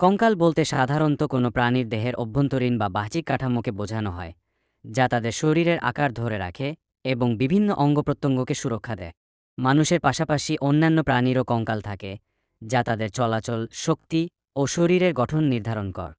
কঙ্কাল বলতে সাধারণত কোনো প্রাণীর দেহের অভ্যন্তরীণ বা বাহ্যিক কাঠামোকে বোঝানো হয়, যা তাদের শরীরের আকার ধরে রাখে এবং বিভিন্ন অঙ্গ প্রত্যঙ্গকে সুরক্ষা দেয়। মানুষের পাশাপাশি অন্যান্য প্রাণীরও কঙ্কাল থাকে, যা তাদের চলাচল, শক্তি ও শরীরের গঠন নির্ধারণ কর।